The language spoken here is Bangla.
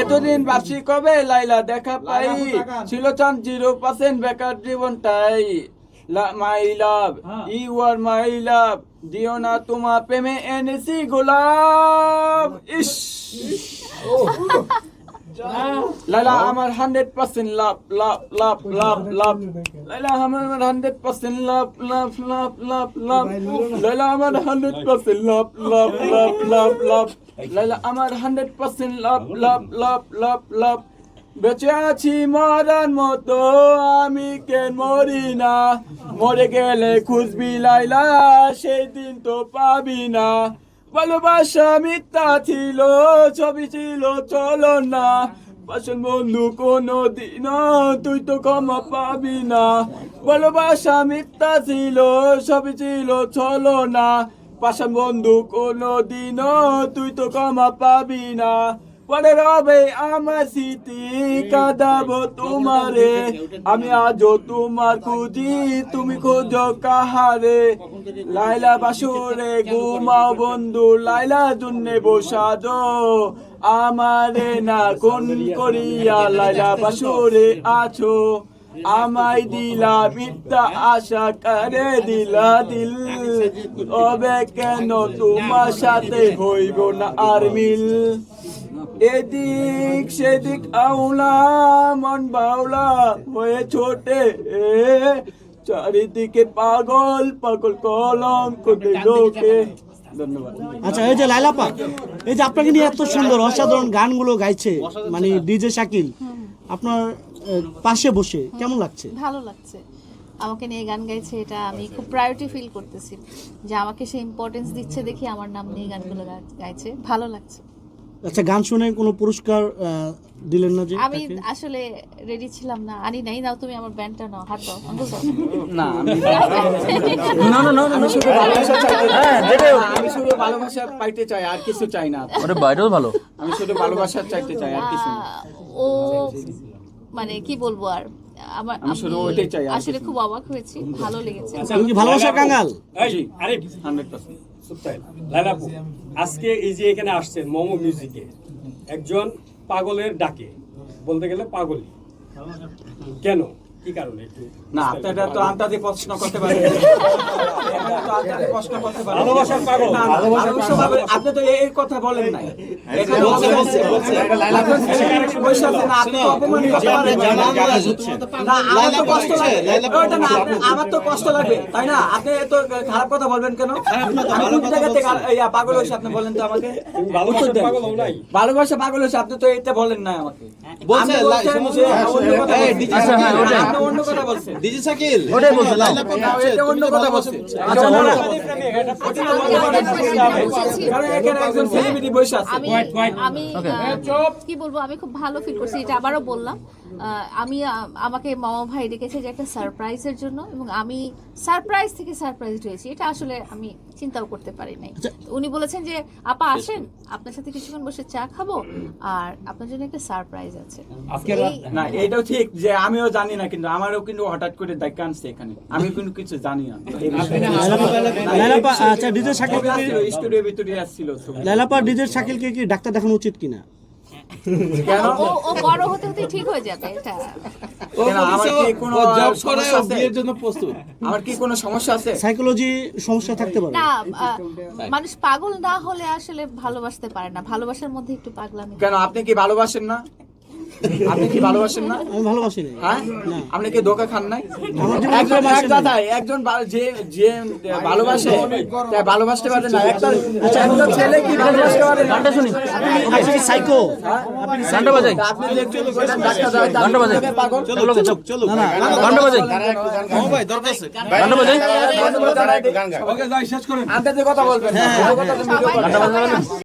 এতদিন বাসি কবে? লাইলা দেখা পাই। ছিল চান জিরো পার্সেন্ট বেকার জীবনটাই। My love you are my love. দিও না তোমার প্রেমে এনেছি গোলাপ। ইস। লাইলা আমার হান্ড্রেড পার্সেন্ট লাভ লাভ লাভ লাভ লাভ লাইলা আমার হান্ড্রেড পার্সেন্ট লাভ লাভ লাভ লাভ লাভ লাইলা আমার হান্ড্রেড পার্সেন্ট লাভ লাভ লাভ লাভ লাভ লাইলা আমার হান্ড্রেড পার্সেন্ট লাভ লাভ লাভ লাভ লাভ বেঁচে আছি মরার মতো আমি কেন মরি না মরে গেলে খুঁজবি লাইলা সেই দিন তো পাবি না ভালোবাসা মিথ্যা ছিল, ছবি ছিল, চলো না। পাশন বন্ধু কোনো দিন, তুই তো ক্ষমা পাবি না। ভালোবাসা মিথ্যা ছিল, ছবি ছিল, চলো না। পাশন বন্ধু কোনো দিন, তুই তো ক্ষমা পাবি না। পরে রবে আমার স্মৃতি কাঁদাবো তোমারে। আমি আজও তোমার খুঁজি, তুমি খোঁজো কাহারে। লাইলা বাসুরে ঘুমাও বন্ধু, লাইলা জুন্নে বসাদো আমারে না কোন করিয়া লাইলা বাসুরে আছো। আমায় দিলা মিথ্যা আশা, করে দিলা দিল? তবে কেন তোমার সাথে হইব না আর মিল? এদিক সেদিক আউলা মন বাউলা হয়ে ছোটে। এ, চারিদিকে পাগল পাগল কলঙ্ক লোকে আচ্ছা এই যে লাইলাপা এই যে আপনাকে নিয়ে এত সুন্দর অসাধারণ গানগুলো গাইছে মানে ডিজে শাকিল আপনার পাশে বসে কেমন লাগছে? ভালো লাগছে। আমাকে নিয়ে গান গাইছে এটা আমি খুব প্রায়োরিটি ফিল করতেছি। যে আমাকে সে ইম্পর্টেন্স দিচ্ছে দেখি আমার নাম নিয়ে গানগুলো গাইছে। ভালো লাগছে। আচ্ছা গান শুনে কোনো পুরস্কার দিলেন না যে আমি আসলে রেডি ছিলাম না। আনি নাই নাও তুমি আমার ব্যান্ডটা নাও হাত দাও না আমি না না না আমি শুধু ভালোবাসা চাইতে আমি শুধু ভালোবাসা পাইতে চাই আর কিছু চাই না। ওটা বাইরেও ভালো। আমি শুধু ভালোবাসা চাইতে চাই আর কিছু না। ও মানে কি বলব আর আমার আমি শুধু ওইটাই চাই, আসলে খুব অবাক হয়েছি ভালো লেগেছে। তুমি কি ভালোবাসার কাঙ্গাল এই, আরে হান্ড্রেড পার্সেন্ট সুপ্তাই লাইলাপু আজকে এই যে এখানে আসছেন মোমো মিউজিকে, একজন পাগলের ডাকে, বলতে গেলে পাগলি কেন? কি কারণে না তো আন্তাজে প্রশ্ন করতে পারেন তো প্রশ্ন করতে পারেন ভালোবাসার পাগল। আপনি তো কথা বলেন নাই। তো আমার তো কষ্ট তো লাগবে তাই না? আপনি এত খারাপ কথা বলবেন কেন? ইয়া, পাগল হয়েছে আপনি বলেন তো আমাকে? ভালোবাসা পাগল হয়েছে আপনি তো এটা বলেন না আমাকে। বলছে, অন্য কথা শাকিল ওটাই বলছে, এটা অন্য কথা বলছে। আচ্ছা। কারণ এখানে একজন সেলিব্রিটি বসে আছে আমি কি বলব আমি খুব ভালো ফিল করছি এটা আবারও বললাম আমি আমাকে মামা ভাই ডেকেছে যে একটা সারপ্রাইজের জন্য এবং আমি সারপ্রাইজ থেকে সারপ্রাইজ হয়েছি এটা আসলে আমি চিন্তাও করতে পারি নাই উনি বলেছেন যে আপা আসেন আপনার সাথে কিছুক্ষণ বসে চা খাব আর আপনার জন্য একটা সারপ্রাইজ আছে না এটাও ঠিক যে আমিও জানি না কিন্তু আমারও কিন্তু হঠাৎ করে দেখা আনছে এখানে। আমি কিন্তু কিছু জানি না। আচ্ছা ডিজে শাকিল স্টুডিওর ভিতরে আসছিল ছবি। লাইলাপা ডিজে শাকিলকে কি ডাক্তার দেখানো উচিত কিনা? ও ও বড় হতে হতে ঠিক হয়ে যাবে এটা। আমার কি কোনো ও জব করে সমস্যা আছে? বিয়ের জন্য প্রস্তুত। আমার কি কোনো সমস্যা আছে? সাইকোলজি সমস্যা থাকতে পারে। না মানুষ পাগল না হলে আসলে ভালোবাসতে পারে না। ভালোবাসার মধ্যে একটু পাগলামি কেন আপনি কি ভালোবাসেন না? আপনি কি ভালোবাসেন না? আমি ভালোবাসি না। হ্যাঁ? আপনি কি ধোকা খান নাই? একজন এক দাদা একজন যে যে ভালোবাসে তাই ভালোবাসতে পারে না। একটা আচ্ছা একজন ছেলে কি ভালোবাসতে পারে না? গানটা শুনি। আপনি কি সাইকো আপনি গানটা বাজাই। আপনি যে একজন ডাক্তার হয়, তার গানটা বাজাই। চলো চলো চলো গানটা বাজাই। মামা ভাই দরকার আছে। গানটা বাজাই। ওকে যাই শেষ করেন আন্দাজে কথা বলবেন কথা বলবেন সবাই